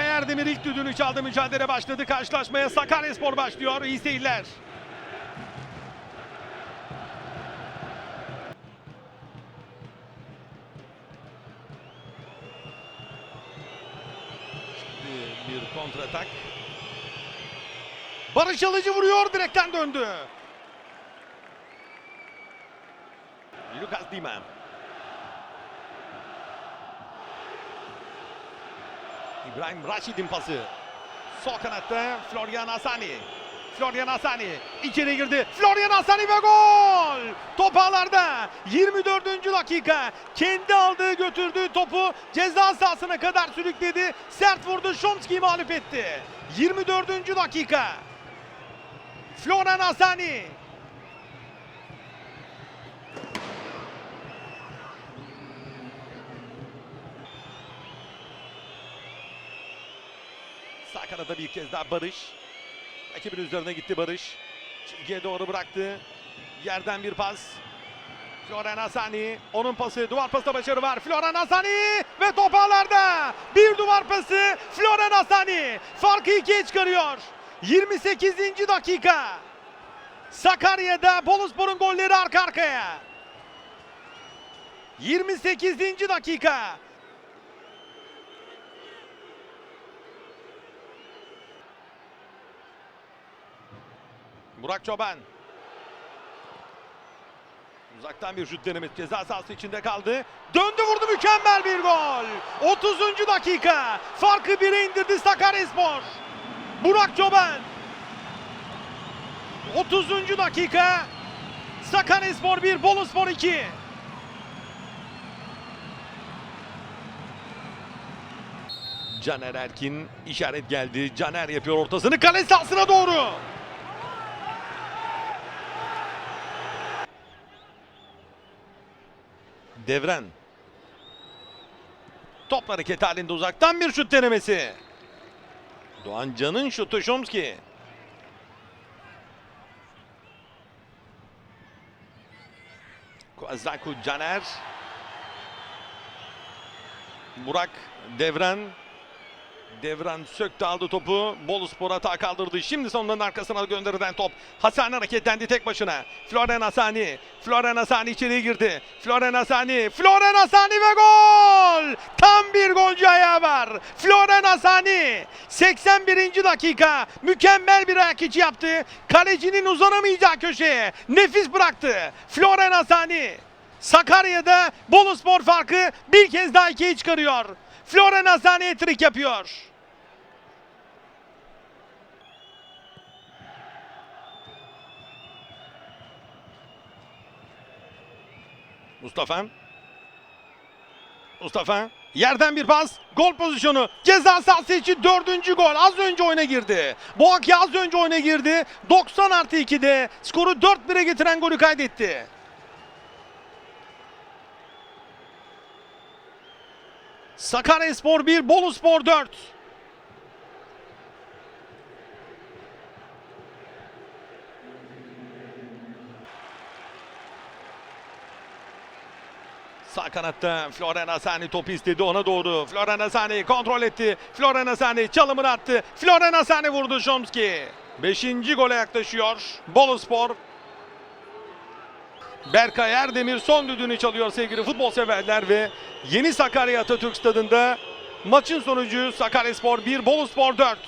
Erdemir ilk düdüğünü çaldı. Mücadele başladı. Karşılaşmaya Sakaryaspor başlıyor. İyi seyirler. Şimdi bir kontratak. Barış Alıcı vuruyor. Direkten döndü. Lucas Dima. İbrahim Raşid'in pası. Sol kanatta Florian Asani. Florian Asani içeri girdi. Florian Asani ve gol! Top ağlarda 24. dakika. Kendi aldığı götürdüğü topu ceza sahasına kadar sürükledi. Sert vurdu. Şomski'yi mağlup etti. 24. dakika. Florian Asani. Sağ kanada bir kez daha Barış. Rakibin üzerine gitti Barış. Çizgiye doğru bıraktı. Yerden bir pas. Floren Asani. Onun pası. Duvar pasında başarı var. Floren Asani. Ve top ağlarda. Bir duvar pası. Floren Asani. Farkı ikiye çıkarıyor. 28. dakika. Sakarya'da Boluspor'un golleri arka arkaya. 28. dakika. Burak Çoban. Uzaktan bir şut denemesi ceza sahası içinde kaldı. Döndü vurdu mükemmel bir gol. 30. dakika. Farkı 1'e indirdi Sakaryaspor. Burak Çoban. 30. dakika. Sakaryaspor 1, Boluspor 2. Caner Erkin işaret geldi. Caner yapıyor ortasını kale sahasına doğru. Devren. Top hareket halinde uzaktan bir şut denemesi. Doğan Can'ın şutu Şomski. Kwazaku Caner. Burak Devren. Devran söktü aldı topu. Bolu Spor hata kaldırdı. Şimdi sonların arkasına gönderilen top. Hasan hareketlendi tek başına. Floren Hasani. Floren Hasani içeriye girdi. Floren Hasani. Floren Hasani ve gol! Tam bir golcü ayağı var. Floren Hasani. 81. dakika. Mükemmel bir ayak içi yaptı. Kalecinin uzanamayacağı köşeye. Nefis bıraktı. Floren Hasani. Sakarya'da Bolu Spor farkı bir kez daha ikiye çıkarıyor. Floren Hasani trik yapıyor. Mustafa. Mustafa. Yerden bir pas. Gol pozisyonu. Ceza sahası için dördüncü gol. Az önce oyuna girdi. Boğaki az önce oyuna girdi. 90 artı 2'de skoru 4-1'e getiren golü kaydetti. Sakaryaspor 1, Boluspor 4. Sağ kanatta Floren Asani topu istedi ona doğru. Floren Asani kontrol etti. Floren Asani çalımını attı. Floren Asani vurdu Şomski. Beşinci gole yaklaşıyor Boluspor. Berkay Erdemir son düdüğünü çalıyor sevgili futbol severler ve Yeni Sakarya Atatürk Stadında maçın sonucu Sakaryaspor 1, Boluspor 4.